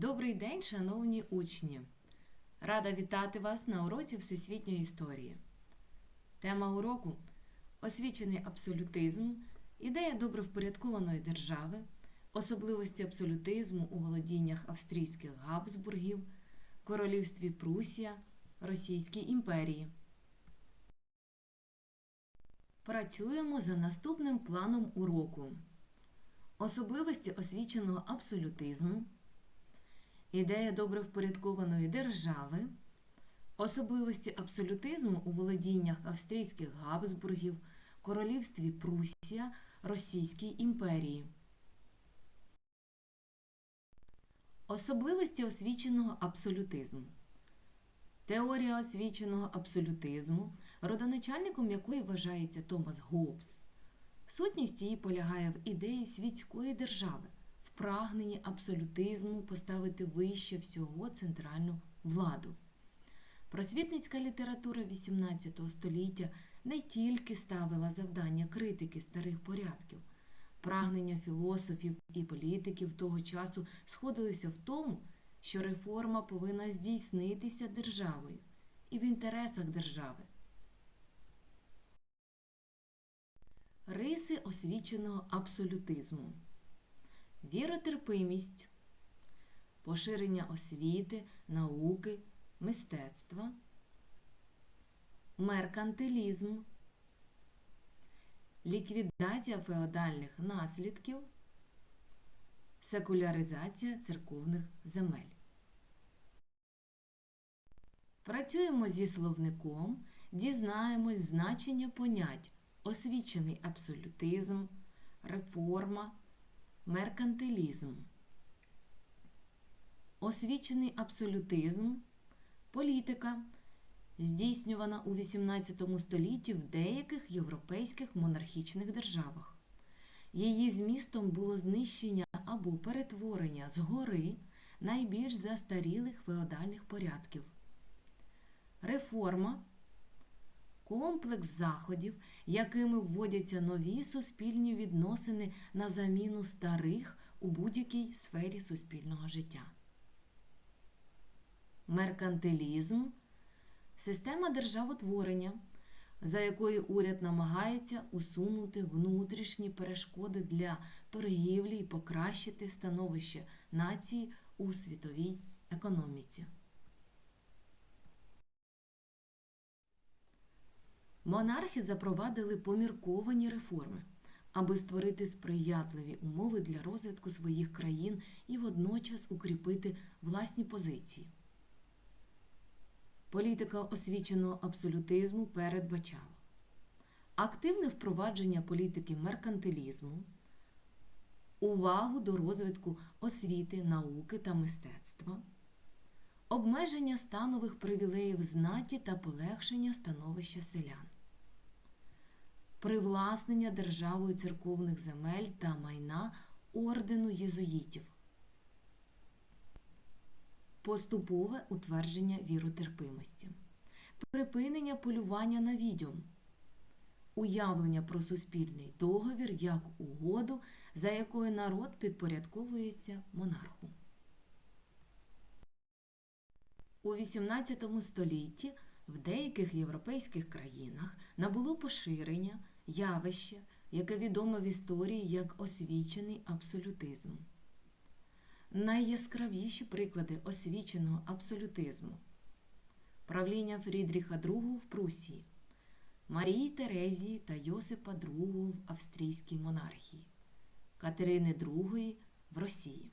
Добрий день, шановні учні! Рада вітати вас на уроці Всесвітньої історії. Тема уроку освічений абсолютизм, ідея добре впорядкованої держави, особливості абсолютизму у володіннях австрійських Габсбургів, королівстві Прусія, Російській імперії. Працюємо за наступним планом уроку. Особливості освіченого абсолютизму, ідея добре впорядкованої держави, особливості абсолютизму у володіннях австрійських Габсбургів, королівстві Прусія, Російській імперії. Особливості освіченого абсолютизму. Теорія освіченого абсолютизму, родоначальником якої вважається Томас Гоббс. Сутність її полягає в ідеї світської держави, прагненні абсолютизму поставити вище всього центральну владу. Просвітницька література XVIII століття не тільки ставила завдання критики старих порядків, прагнення філософів і політиків того часу сходилися в тому, що реформа повинна здійснитися державою і в інтересах держави. Риси освіченого абсолютизму, віротерпимість, поширення освіти, науки, мистецтва, меркантилізм, ліквідація феодальних наслідків, секуляризація церковних земель. Працюємо зі словником, дізнаємось значення понять освічений абсолютизм, реформа, меркантилізм. Освічений абсолютизм політика, здійснювана у XVIII столітті в деяких європейських монархічних державах. Її змістом було знищення або перетворення згори найбільш застарілих феодальних порядків. Реформа комплекс заходів, якими вводяться нові суспільні відносини на заміну старих у будь-якій сфері суспільного життя. Меркантилізм система державотворення, за якою уряд намагається усунути внутрішні перешкоди для торгівлі і покращити становище нації у світовій економіці. Монархи запровадили помірковані реформи, аби створити сприятливі умови для розвитку своїх країн і водночас укріпити власні позиції. Політика освіченого абсолютизму передбачала активне впровадження політики меркантилізму, увагу до розвитку освіти, науки та мистецтва, обмеження станових привілеїв знаті та полегшення становища селян, привласнення державою церковних земель та майна ордену єзуїтів. Поступове утвердження віротерпимості, припинення полювання на відьом, уявлення про суспільний договір як угоду, за якою народ підпорядковується монарху. У XVIII столітті в деяких європейських країнах набуло поширення явище, яке відоме в історії як освічений абсолютизм. Найяскравіші приклади освіченого абсолютизму правління Фрідріха II в Прусії, Марії Терезії та Йосипа II в Австрійській монархії, Катерини II в Росії.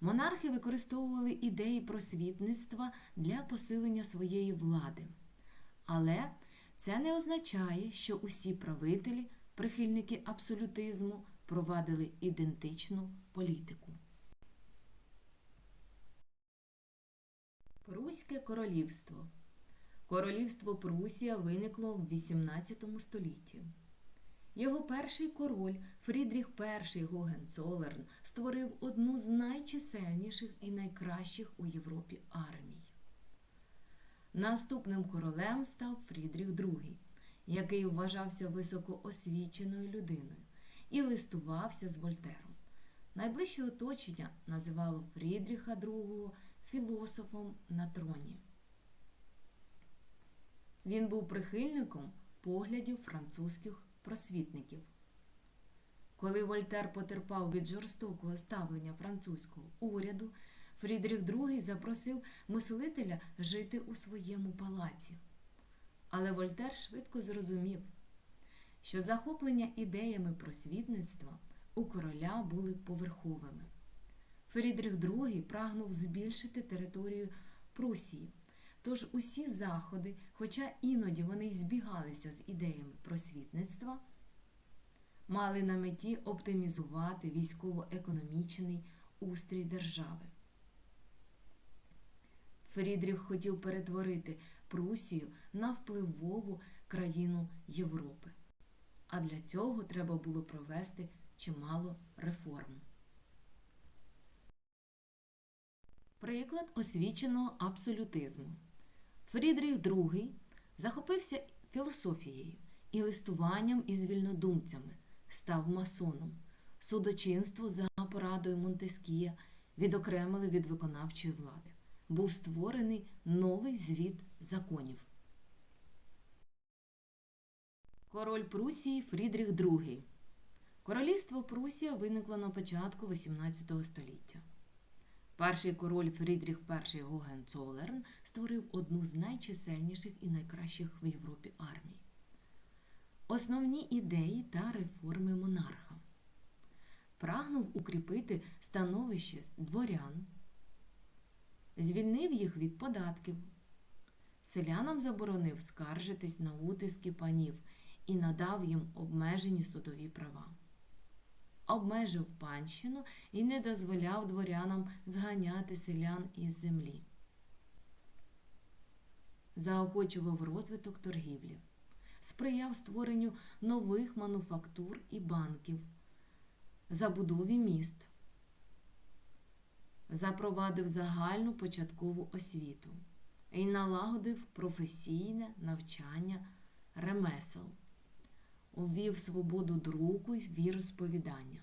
Монархи використовували ідеї просвітництва для посилення своєї влади. Але це не означає, що усі правителі, прихильники абсолютизму, провадили ідентичну політику. Пруське королівство. Королівство Прусія виникло в XVIII столітті. Його перший король Фрідріх І Гогенцолерн створив одну з найчисельніших і найкращих у Європі армій. Наступним королем став Фрідріх II, який вважався високоосвіченою людиною і листувався з Вольтером. Найближче оточення називало Фрідріха II філософом на троні. Він був прихильником поглядів французьких просвітників. Коли Вольтер потерпав від жорстокого ставлення французького уряду, Фрідріх II запросив мислителя жити у своєму палаці. Але Вольтер швидко зрозумів, що захоплення ідеями просвітництва у короля були поверховими. Фрідріх II прагнув збільшити територію Прусії, тож усі заходи, хоча іноді вони й збігалися з ідеями просвітництва, мали на меті оптимізувати військово-економічний устрій держави. Фрідріх хотів перетворити Прусію на впливову країну Європи. А для цього треба було провести чимало реформ. Приклад освіченого абсолютизму. Фрідріх II захопився філософією і листуванням із вільнодумцями, став масоном. Судочинство за порадою Монтескія відокремили від виконавчої влади. Був створений новий звіт законів. Король Прусії Фрідріх II. Королівство Прусія виникло на початку XVIII століття. Перший король Фрідріх І Гогенцолерн створив одну з найчисельніших і найкращих в Європі армій. Основні ідеї та реформи монарха. Прагнув укріпити становище дворян, звільнив їх від податків. Селянам заборонив скаржитись на утиски панів і надав їм обмежені судові права. Обмежив панщину і не дозволяв дворянам зганяти селян із землі. Заохочував розвиток торгівлі, сприяв створенню нових мануфактур і банків, забудові міст, запровадив загальну початкову освіту і налагодив професійне навчання ремесел ввів свободу друку і віросповідання,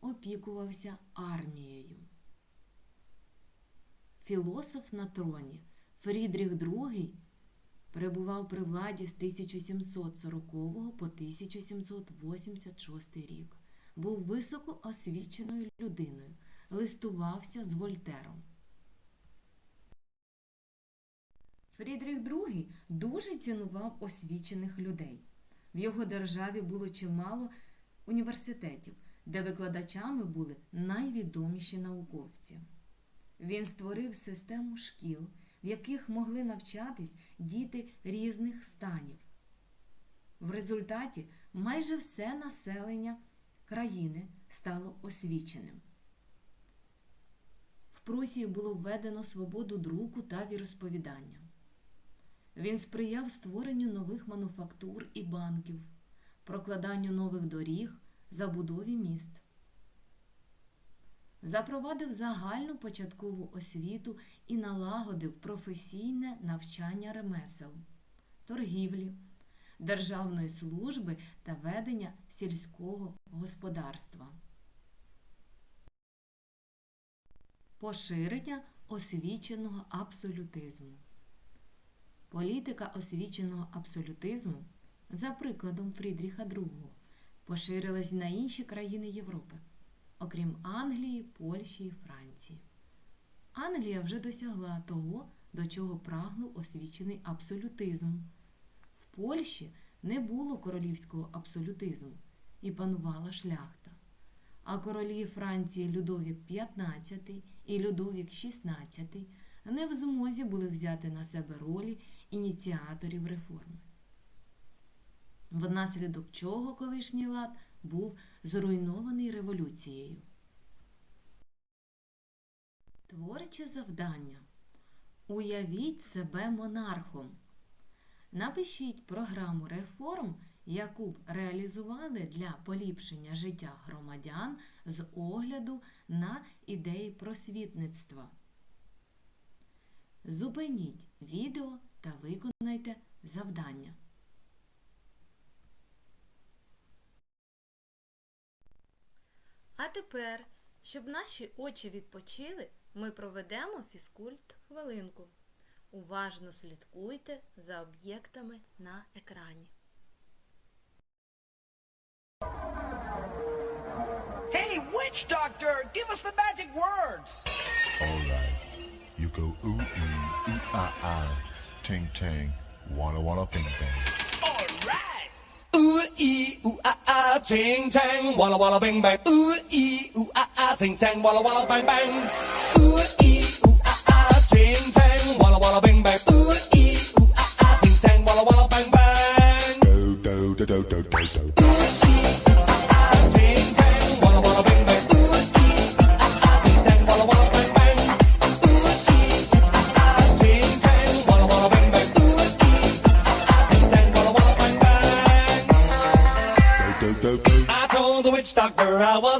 опікувався армією. Філософ на троні Фрідріх II перебував при владі з 1740 по 1786 рік. Був високо освіченою людиною, листувався з Вольтером. Фрідріх II дуже цінував освічених людей. В його державі було чимало університетів, де викладачами були найвідоміші науковці. Він створив систему шкіл, в яких могли навчатись діти різних станів. В результаті майже все населення країни стало освіченим. Прусії було введено свободу друку та віросповідання. Він сприяв створенню нових мануфактур і банків, прокладанню нових доріг, забудові міст. Запровадив загальну початкову освіту і налагодив професійне навчання ремесел, торгівлі, державної служби та ведення сільського господарства. Поширення освіченого абсолютизму. Політика освіченого абсолютизму, за прикладом Фрідріха II, поширилась на інші країни Європи, окрім Англії, Польщі і Франції. Англія вже досягла того, до чого прагнув освічений абсолютизм. В Польщі не було королівського абсолютизму і панувала шляхта. А королі Франції Людовік XV і Людовік XVI не в змозі були взяти на себе ролі ініціаторів реформи, внаслідок чого колишній лад був зруйнований революцією. Творче завдання. Уявіть себе монархом. Напишіть програму реформ, яку б реалізували для поліпшення життя громадян з огляду на ідеї просвітництва. Зупиніть відео та виконайте завдання. А тепер Щоб наші очі відпочили, ми проведемо фізкульт хвилинку. Уважно слідкуйте за об'єктами на екрані. Witch doctor, give us the magic words. All right. You go ooh ee, ooh ah ah, ting tang, walla walla bing bang. All right. Ooh ee ooh ah ah ting tang walla walla bing bang. Ooh ee ooh ah ah ting tang walla walla bang bang. Ooh ee ooh ah ah ting tang walla walla bing bang. Ooh ee ooh ah ah ting tang walla walla bang bang. Do do do do do do do.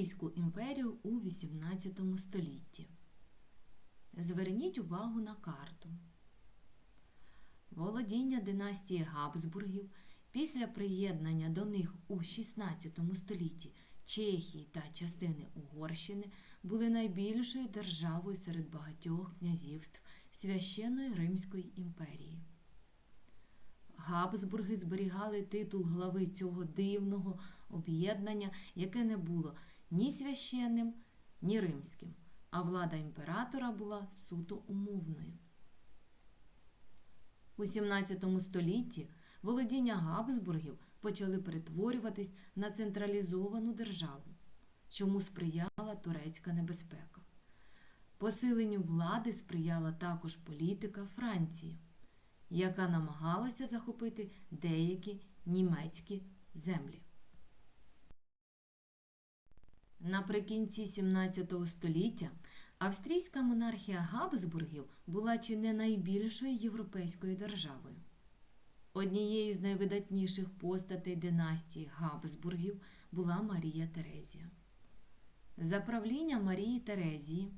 Австрійську імперію у XVIII столітті. Зверніть увагу на карту. Володіння династії Габсбургів після приєднання до них у XVI столітті Чехії та частини Угорщини були найбільшою державою серед багатьох князівств Священної Римської імперії. Габсбурги зберігали титул глави цього дивного об'єднання, яке не було ні священним, ні римським, а влада імператора була суто умовною. У XVII столітті володіння Габсбургів почали перетворюватись на централізовану державу, чому сприяла турецька небезпека. Посиленню влади сприяла також політика Франції, яка намагалася захопити деякі німецькі землі. Наприкінці XVII століття австрійська монархія Габсбургів була чи не найбільшою європейською державою. Однією з найвидатніших постатей династії Габсбургів була Марія Терезія. За правління Марії Терезії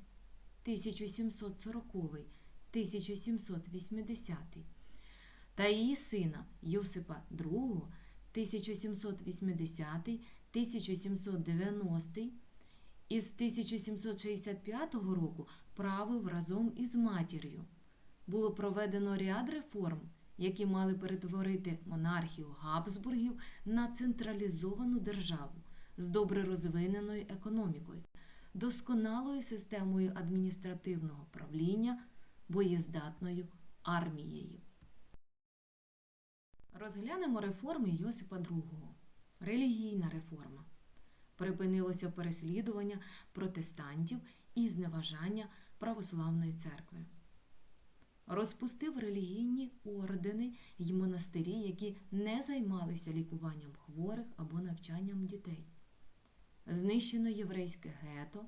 1740-1780 та її сина Йосипа II 1780-1790 із 1765 року правив разом із матір'ю. Було проведено ряд реформ, які мали перетворити монархію Габсбургів на централізовану державу з добре розвиненою економікою, досконалою системою адміністративного правління, боєздатною армією. Розглянемо реформи Йосипа II. Релігійна реформа. Припинилося переслідування протестантів і зневажання православної церкви. Розпустив релігійні ордени й монастирі, які не займалися лікуванням хворих або навчанням дітей. Знищено єврейське гето,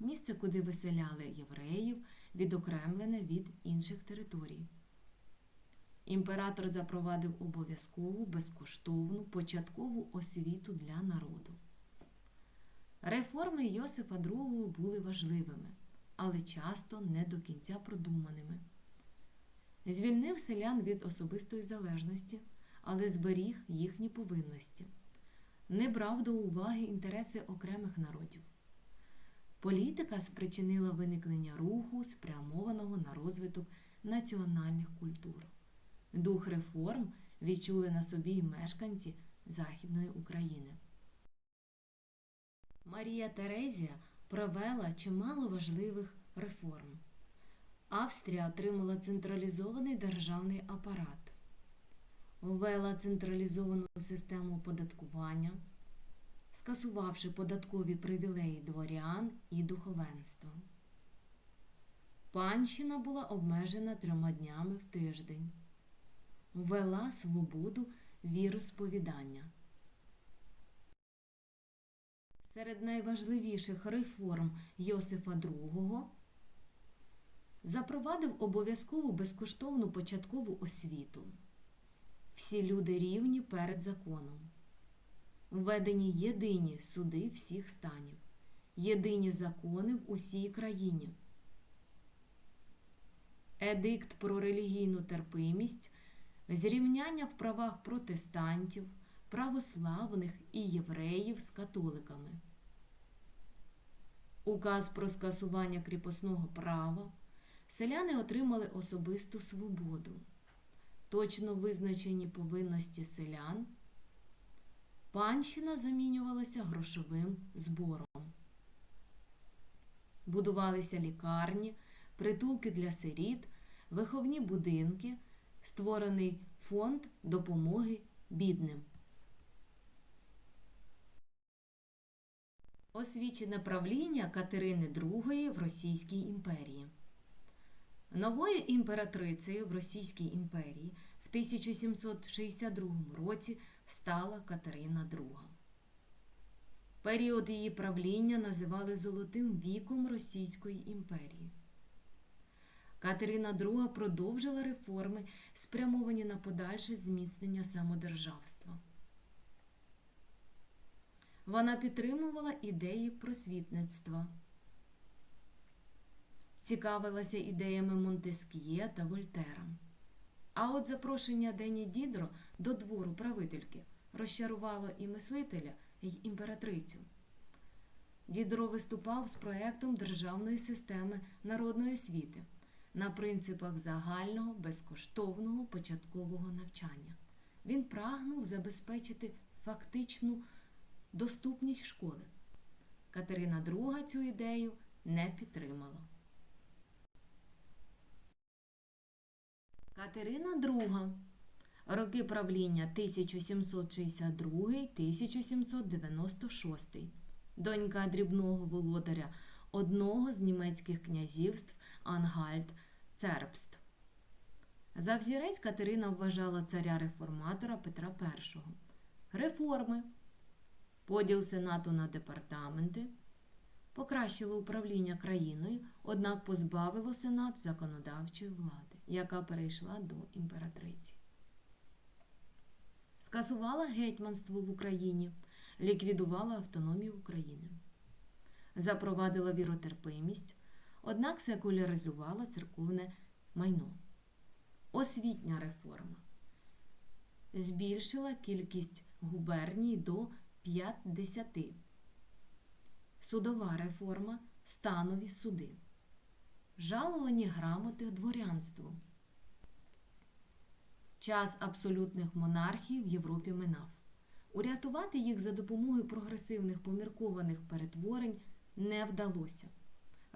місце, куди виселяли євреїв, відокремлене від інших територій. Імператор запровадив обов'язкову безкоштовну початкову освіту для народу. Реформи Йосифа II були важливими, але часто не до кінця продуманими. Звільнив селян від особистої залежності, але зберіг їхні повинності, не брав до уваги інтереси окремих народів. Політика спричинила виникнення руху, спрямованого на розвиток національних культур. Дух реформ відчули на собі й мешканці Західної України. Марія Терезія провела чимало важливих реформ. Австрія отримала централізований державний апарат, ввела централізовану систему оподаткування, скасувавши податкові привілеї дворян і духовенства. Панщина була обмежена трьома днями в тиждень. Ввела свободу віросповідання. Серед найважливіших реформ Йосифа II запровадив обов'язкову безкоштовну початкову освіту. Всі люди рівні перед законом. Введені єдині суди всіх станів, єдині закони в усій країні. Едикт про релігійну терпимість, зрівняння в правах протестантів, православних і євреїв з католиками. Указ про скасування кріпосного права. Селяни отримали особисту свободу, точно визначені повинності селян. Панщина замінювалася грошовим збором. Будувалися лікарні, притулки для сиріт, виховні будинки, створений фонд допомоги бідним. Освічене правління Катерини II в Російській імперії. Новою імператрицею в Російській імперії в 1762 році стала Катерина II. Період її правління називали Золотим віком Російської імперії. Катерина II продовжила реформи, спрямовані на подальше зміцнення самодержавства. Вона підтримувала ідеї просвітництва, цікавилася ідеями Монтеск'є та Вольтера. А от запрошення Дені Дідро до двору правительки розчарувало і мислителя, і імператрицю. Дідро виступав з проектом державної системи народної освіти на принципах загального безкоштовного початкового навчання. Він прагнув забезпечити фактичну доступність школи. Катерина II цю ідею не підтримала. Катерина II. Роки правління 1762-1796. Донька дрібного володаря одного з німецьких князівств Ангальт Цербст. За взірець Катерина вважала царя реформатора Петра І. Реформи. Поділ Сенату на департаменти. Покращило управління країною, однак позбавило Сенат законодавчої влади, яка перейшла до імператриці. Скасувала гетьманство в Україні, ліквідувала автономію України. Запровадила віротерпимість, однак секуляризувала церковне майно. Освітня реформа. Збільшила кількість губерній до 50. Судова реформа, станові суди. Жаловані грамоти дворянству. Час абсолютних монархій в Європі минав. Урятувати їх за допомогою прогресивних поміркованих перетворень не вдалося.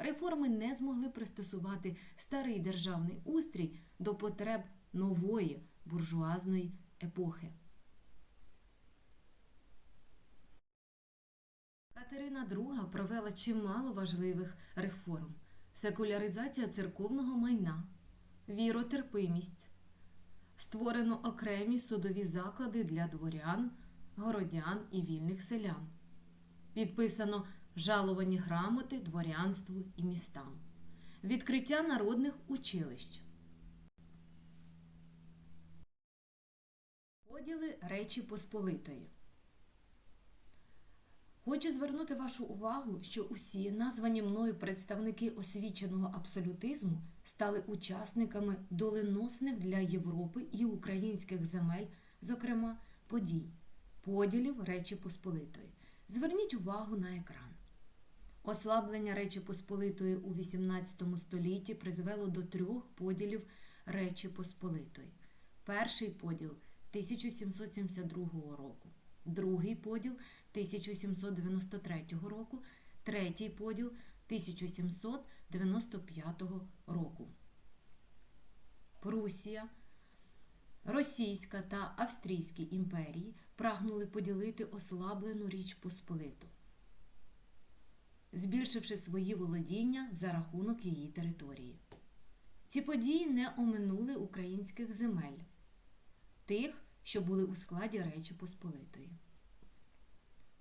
Реформи не змогли пристосувати старий державний устрій до потреб нової буржуазної епохи. Катерина II провела чимало важливих реформ: секуляризація церковного майна, віротерпимість, створено окремі судові заклади для дворян, городян і вільних селян. Підписано жаловані грамоти дворянству і містам, відкриття народних училищ. Поділи Речі Посполитої. Хочу звернути вашу увагу, що усі названі мною представники освіченого абсолютизму стали учасниками доленосних для Європи і українських земель, зокрема подій, поділів Речі Посполитої. Зверніть увагу на екран. Ослаблення Речі Посполитої у XVIII столітті призвело до трьох поділів Речі Посполитої. Перший поділ 1772 року, другий поділ 1793 року, третій поділ 1795 року. Прусія, Російська та Австрійські імперії прагнули поділити ослаблену Річ Посполиту. Збільшивши свої володіння за рахунок її території. Ці події не оминули українських земель, тих, що були у складі Речі Посполитої.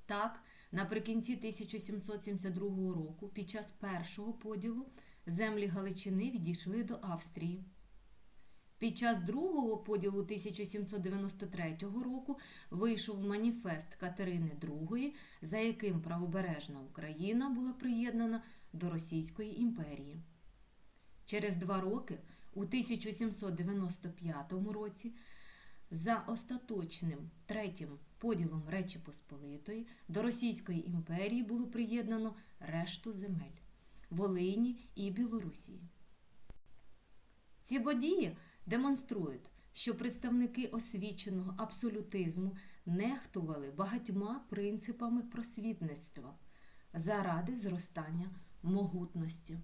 Так, наприкінці 1772 року, під час першого поділу, землі Галичини відійшли до Австрії. Під час другого поділу 1793 року вийшов маніфест Катерини II, за яким правобережна Україна була приєднана до Російської імперії. Через два роки, у 1795 році, за остаточним третім поділом Речі Посполитої до Російської імперії було приєднано решту земель Волині і Білорусі. Ці події демонструють, що представники освіченого абсолютизму нехтували багатьма принципами просвітництва заради зростання могутності.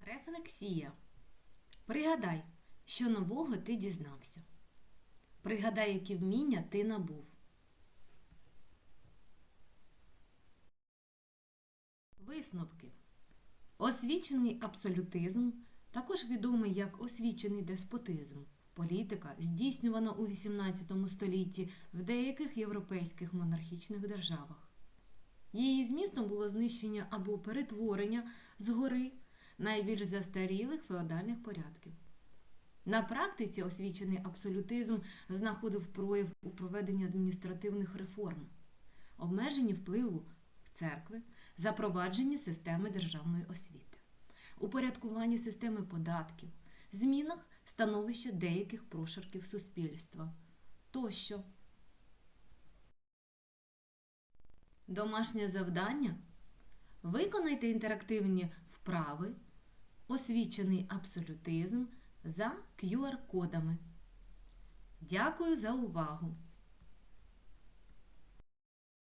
Рефлексія. Пригадай, що нового ти дізнався. Пригадай, які вміння ти набув. Висновки. Освічений абсолютизм, також відомий як освічений деспотизм, політика, здійснювана у XVIII столітті в деяких європейських монархічних державах. Її змістом було знищення або перетворення згори найбільш застарілих феодальних порядків. На практиці освічений абсолютизм знаходив прояв у проведенні адміністративних реформ, обмеженні впливу церкви, запровадженні системи державної освіти, упорядкуванні системи податків, змінах становища деяких прошарків суспільства тощо. Домашнє завдання Виконайте інтерактивні вправи, освічений абсолютизм за QR-кодами. Дякую за увагу!